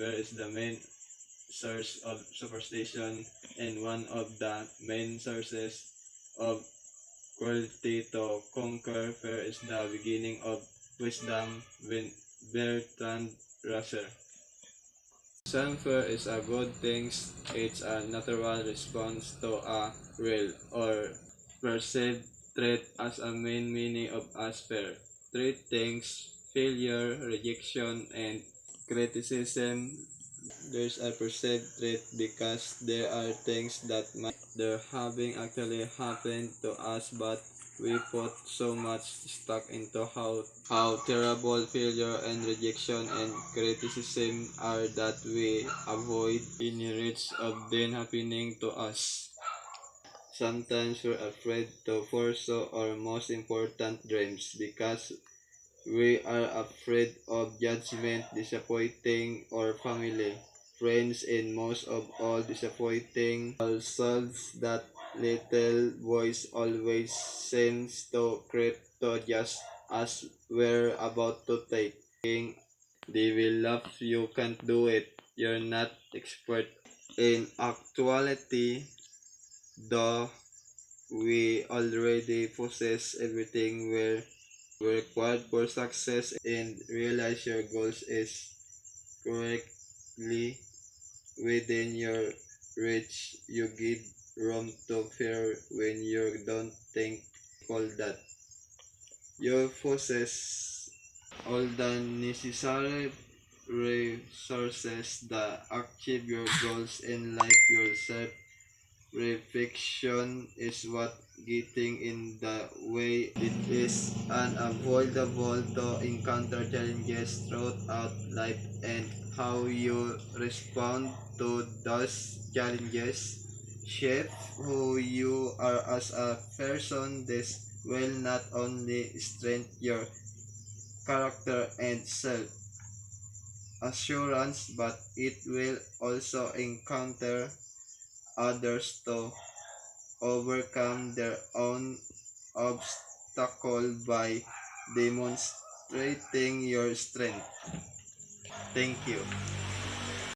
fear is the main source of superstition and one of the main sources of cruelty to conquer fear is the beginning of wisdom. Vin- Bertrand Russell. Some is a good thing. It's a natural response to a real or perceived threat as a main meaning of us fear. Three things failure, rejection, and criticism. There's a perceived threat because there are things that might they're having actually happened to us but we put so much stock into how how terrible failure and rejection and criticism are that we avoid any risk of them happening to us. Sometimes we're afraid to pursue our most important dreams because we are afraid of judgment, disappointing our family, friends, and most of all disappointing ourselves. That little voice always seems to creep to just as we're about to take. They will laugh, you can't do it, you're not expert. In actuality, though we already possess everything we're required for success and realize your goals is correctly within your reach. You give room to fear when you don't think all that. You possess all the necessary resources that achieve your goals in life yourself reflection is what getting in the way. It is unavoidable to encounter challenges throughout life and how you respond to those challenges shape who you are as a person. This will not only strengthen your character and self assurance but it will also encounter others to overcome their own obstacle by demonstrating your strength. Thank you.